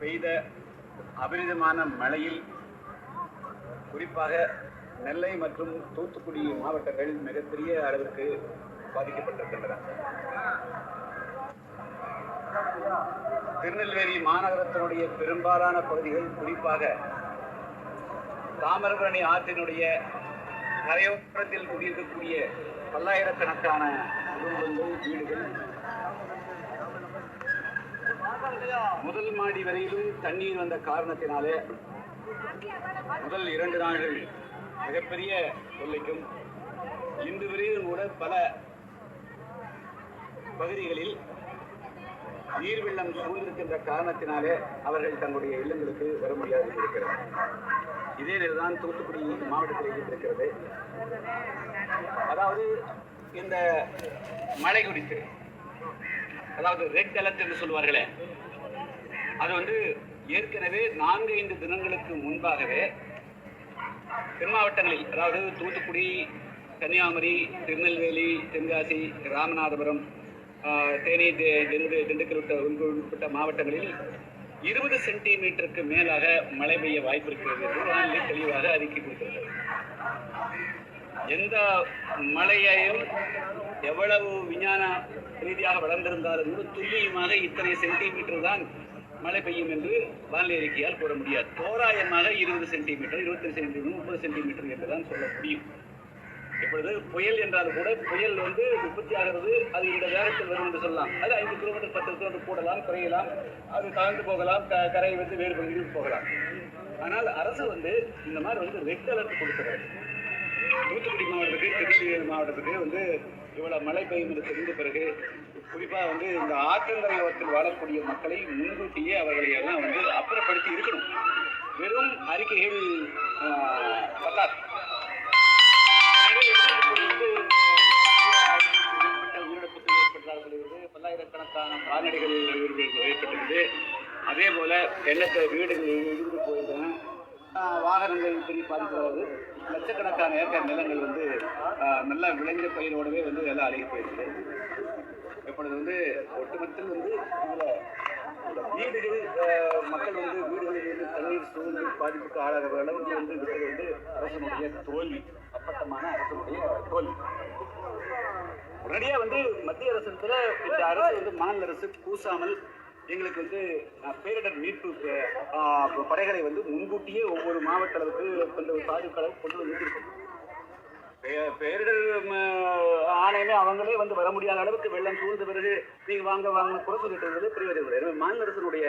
பெய்த அபரிதமான மழையில் குறிப்பாக நெல்லை மற்றும் தூத்துக்குடி மாவட்டங்கள் மிகப்பெரிய அளவிற்கு பாதிக்கப்பட்டிருக்கின்றன. திருநெல்வேலி மாநகரத்தினுடைய பெரும்பாலான பகுதிகள் குறிப்பாக தாமிரபரணி ஆற்றினுடைய கரையோரத்தில் குடியிருக்கக்கூடிய பல்லாயிரக்கணக்கான குடும்பங்கள் வீடுகள். முதல் மாடி வரையிலும் தண்ணீர் வந்த காரணத்தினாலே முதல் இரண்டு நாள்கள் மிகப்பெரிய தொல்லைக்கும் இன்று வரையிலும் கூட பல பகுதிகளில் நீர் வெள்ளம் சூழ்ந்திருக்கின்ற காரணத்தினாலே அவர்கள் தங்களுடைய இல்லங்களுக்கு வர முடியாது இருக்கிறது. இதே நிலைதான் தூத்துக்குடி மாவட்டத்தில் இருக்கிறது. அதாவது இந்த மழை குறித்து அதாவது ரெட் அலர்ட் என்று சொல்வார்களே அது வந்து ஏற்கனவே நான்கு ஐந்து தினங்களுக்கு முன்பாகவே தென் மாவட்டங்களில் அதாவது தூத்துக்குடி கன்னியாகுமரி திருநெல்வேலி தென்காசி ராமநாதபுரம் ஆஹ், தேனி தி- திண்டு திண்டுக்கல் உட்பட்ட உட்பட்ட மாவட்டங்களில் இருபது சென்டிமீட்டருக்கு மேலாக மழை பெய்ய வாய்ப்பு இருக்கிறது என்று வானிலை தெளிவாக அறிக்கை கொடுக்கிறது எந்த மழையையும் எவ்வளவு விஞ்ஞான ரீதியாக வளர்ந்திருந்தாலும் கூட துல்லியமாக இத்தனை சென்டிமீட்டர் தான் மழை பெய்யும் என்று வானிலை அறிக்கையால் கூற முடியாது. தோராயமாக இருபது சென்டிமீட்டர் இருபத்தி சென்டிமீட்டர் முப்பது சென்டிமீட்டர் என்று தான் சொல்ல முடியும். இப்பொழுது புயல் என்றால் கூட புயல் வந்து உற்பத்தி ஆகிறது அது இந்த வேகத்தில் வரும் என்று சொல்லலாம். அது ஐந்து கிலோமீட்டர் பத்து கிலோமீட்டர் கூடலாம் குறையலாம். அது தாழ்ந்து போகலாம் க- கரையை வந்து வேறு பகுதியில் போகலாம். ஆனால் அரசு வந்து இந்த மாதிரி வந்து ரெட் அலர்ட் கொடுக்கிறது. தூத்துக்குடி மாவட்டத்துக்கு திருச்சி மாவட்டத்துக்கு வந்து இவ்வளவு மழை பெய்யும் என்று தெரிந்த பிறகு குறிப்பாக வந்து இந்த ஆற்றங்கரையோரத்தில் வாழக்கூடிய மக்களை முன்கூட்டியே அவர்களை எல்லாம் வந்து அப்புறப்படுத்தி இருக்கணும். வெறும் அறிக்கைகள் பத்தாது. பல்லாயிரக்கணக்கான கால்நடைகள் ஏற்பட்டிருக்கு அதே போல எண்ணத்தை வீடுகள் இருந்து போயிருந்தன. விவகாரங்கள் பெரிய பாதிப்பாவது லட்சக்கணக்கான ஏக்கர் நிலங்கள் வந்து நல்லா விளைஞ்ச பயிரோடவே வந்து எல்லாம் அழுகி போயிருக்கு இப்பொழுது வந்து ஒட்டுமொத்தம் வந்து இந்த வீடுகள் மக்கள் வந்து வீடுகளில் இருந்து தண்ணீர் சூழ்ந்து பாதிப்புக்கு ஆளாகிற அளவுக்கு வந்து விட்டது வந்து அரசனுடைய தோல்வி அப்பட்டமான அரசனுடைய தோல்வி. உடனடியாக வந்து மத்திய அரசு இந்த அரசு வந்து மாநில அரசு கூசாமல் எங்களுக்கு வந்து பேரிடர் மீட்பு படைகளை வந்து முன்கூட்டியே ஒவ்வொரு மாவட்ட அளவுக்கு கொஞ்சம் பாதிப்பு அளவுக்கு கொண்டு வந்து பே- பேரிடர் ஆணையமே அவங்களே வந்து வர முடியாத அளவுக்கு வெள்ளம் சூழ்ந்த பிறகு நீங்க வாங்க வாங்க குறை சொல்லிட்டு இருந்தது. பெரிய எனவே மாநில அரசனுடைய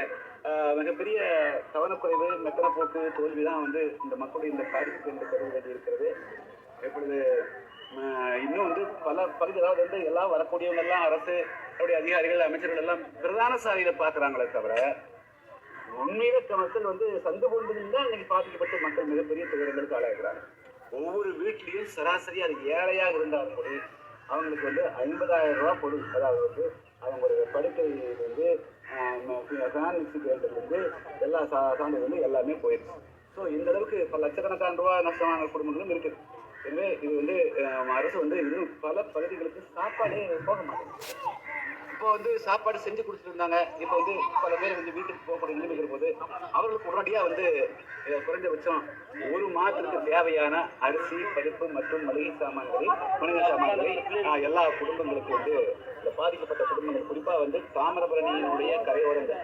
மிகப்பெரிய கவனக்குறைவு மெத்தன போக்கு வந்து இந்த மக்களுடைய இந்த காரியத்துக்கு என்று கருத இருக்கிறது இப்பொழுது இன்னும் வந்து பல பகுதி அதாவது வந்து எல்லாம் வரக்கூடியவங்க எல்லாம் அரசு அவருடைய அதிகாரிகள் அமைச்சர்கள் எல்லாம் பிரதான சாலையில பாக்குறாங்களே தவிர உண்மையில மக்கள் வந்து சந்து பொந்துகள் தான் இன்னைக்கு பாதிக்கப்பட்டு மக்கள் மிகப்பெரிய துயரங்களுக்கு ஆளாகிறாங்க. ஒவ்வொரு வீட்லயும் சராசரி அது ஏழையாக இருந்தாலும் கூட அவங்களுக்கு வந்து ஐம்பதாயிரம் ரூபாய் பொருள் அதாவது வந்து அவங்களுடைய படுக்கை வந்து ஃபேன் மிக்சி எல்லா சா சான்றிதழ் எல்லாமே போயிடுச்சு. ஸோ இந்த அளவுக்கு பல லட்சக்கணக்கான ரூபா நஷ்டமான குடும்பங்களும் இருக்குது. எனவே இது வந்து அரசு வந்து இன்னும் பல பகுதிகளுக்கு சாப்பாடே போக மாட்டேங்குது. இப்போ வந்து சாப்பாடு செஞ்சு கொடுத்துட்டு இருந்தாங்க இப்போ வந்து பல பேர் வந்து வீட்டுக்கு போகக்கூடிய நிலைமை போது அவர்களுக்கு உடனடியாக வந்து குறைந்தபட்சம் ஒரு மாதத்துக்கு தேவையான அரிசி பருப்பு மற்றும் மளிகை சாமான்களை மளிகை சாமான்களை எல்லா குடும்பங்களுக்கும் வந்து இந்த பாதிக்கப்பட்ட குடும்பங்கள் குறிப்பாக வந்து தாமிரபரணியினுடைய கரையோரங்கள்.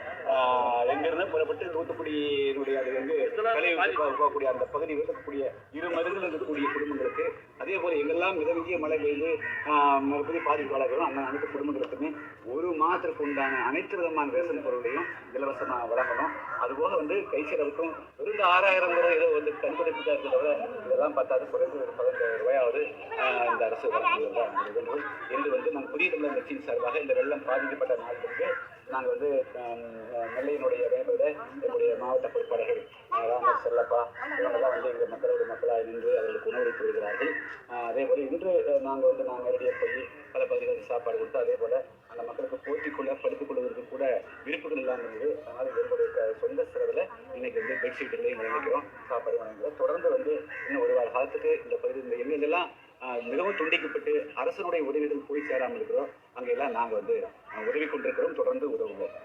எங்கிருந்து புறப்பட்டு தூத்துக்குடியினுடைய அது அந்த பகுதியில் இருக்கக்கூடிய இரு மருந்துகள் இருக்கக்கூடிய குடும்பங்களுக்கு அதே போல எங்கெல்லாம் மிதமிஞ்சிய மழை பெய்து ஆஹ், மறுபடியும் பாதிப்பாளர்களும் அந்த அனைத்து குடும்பங்களுக்குமே ஒரு மாதத்திற்கு உண்டான அனைத்து விதமான ரேஷன் பொருளையும் இலவசமாக வழங்கணும். அதுபோக வந்து கை செலவுக்கும் வெறும் ஆறாயிரம் ரூபாய் ஏதோ வந்து கண்டுபிடிப்பதாக இருக்கிறத இதெல்லாம் பார்த்தாது குறைந்து ஒரு பதினஞ்சாயிரம் ரூபாயாவது இந்த அரசு வேண்டும் என்று வந்து நான் புதிய தமிழர் கட்சியின் சார்பாக இந்த வெள்ளம் பாதிக்கப்பட்ட நாட்களுக்கு நாங்கள் வந்து நெல்லையினுடைய வேண்டோட இன்று நாங்கள் வந்து நாங்கள் நேரடியாக போய் பல பகுதிகளுக்கு சாப்பாடு கொடுத்து அதே போல் அந்த மக்களுக்கு போட்டிக்குள்ளே படுத்துக் கொள்வதற்கு கூட விருப்புகள் இல்லாமல் இருந்தது. அதனால் எங்களுடைய சொந்த செலவில் இன்னைக்கு வந்து பெட்ஷீட்டுகளையும் வழங்கிக்கிறோம் சாப்பாடு வழங்குகிறோம் தொடர்ந்து வந்து இன்னும் ஒரு வார காலத்துக்கு இந்த பகுதி இந்த எங்கெங்கெல்லாம் மிகவும் துண்டிக்கப்பட்டு அரசனுடைய உதவிகள் போய் சேராமல் இருக்கிறோம். அங்கெல்லாம் நாங்கள் வந்து உதவி கொண்டிருக்கிறோம். தொடர்ந்து உதவுவோம்.